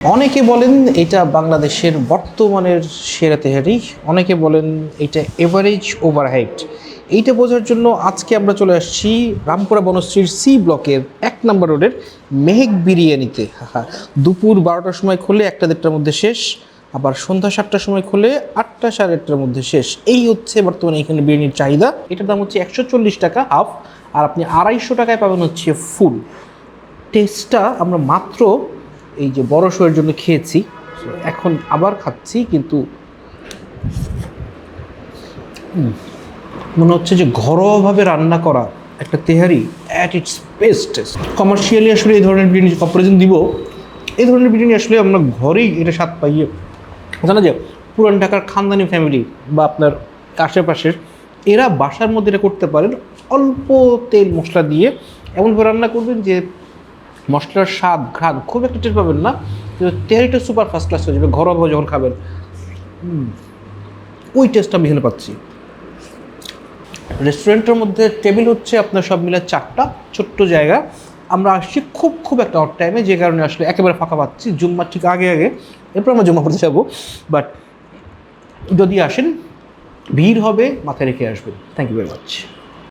অনেকে বলেন এটা বাংলাদেশের বর্তমানের সেরা তেহারি, অনেকে বলেন এটা এভারেজ ওভারহাইট এইটা বোঝার জন্য আজকে আমরা চলে আসছি রামপুরা বনশ্রীর সি ব্লকের এক নম্বর রোডের মেহেক বিরিয়ানিতে। দুপুর বারোটার সময় খুলে একটা দেড়টার মধ্যে শেষ, আবার সন্ধ্যা সাতটার সময় খুলে আটটা সাড়ে আটটার মধ্যে শেষ। এই হচ্ছে বর্তমানে এখানে বিরিয়ানির চাহিদা। এটার দাম হচ্ছে একশো চল্লিশ টাকা হাফ, আর আপনি আড়াইশো টাকায় পাবেন হচ্ছে ফুল। টেস্টটা আমরা মাত্র এই যে বড় শোয়ের জন্য খেয়েছি, এখন আবার খাচ্ছি, কিন্তু মনে হচ্ছে যে ঘরোয়াভাবে রান্না করা একটা তেহারি অ্যাট ইটস বেস্ট কমার্শিয়ালি আসলে এই ধরনের বিরিয়ানি কম্পারিজন দিব, এই ধরনের বিরিয়ানি আসলে আমরা ঘরেই এটা স্বাদ পাইয়ে, জানা যায় পুরান ঢাকার খানদানি ফ্যামিলি বা আপনার আশেপাশের, এরা বাসার মধ্যে এটা করতে পারেন, অল্প তেল মশলা দিয়ে এমনভাবে রান্না করবেন যে মশলার স্বাদ, ঘ্রাণ খুব একটা টের পাবেন না। কিন্তু তেলটা সুপার ফার্স্ট ক্লাস হয়ে যাবে ঘরোয়াভাবে যখন খাবেন। ওই টেস্টটা আমি এখানে পাচ্ছি। রেস্টুরেন্টের মধ্যে টেবিল হচ্ছে আপনার সব মিলে চারটা, ছোট্ট জায়গা। আমরা আসছি খুব খুব একটা অট টাইমে যে কারণে আসলে একেবারে ফাঁকা পাচ্ছি। জুম্মার ঠিক আগে আগে। এরপর আমরা জুম্মা করতে যাব। বাট যদি আসেন, ভিড় হবে, মাথায় রেখে আসবেন। Thank you very much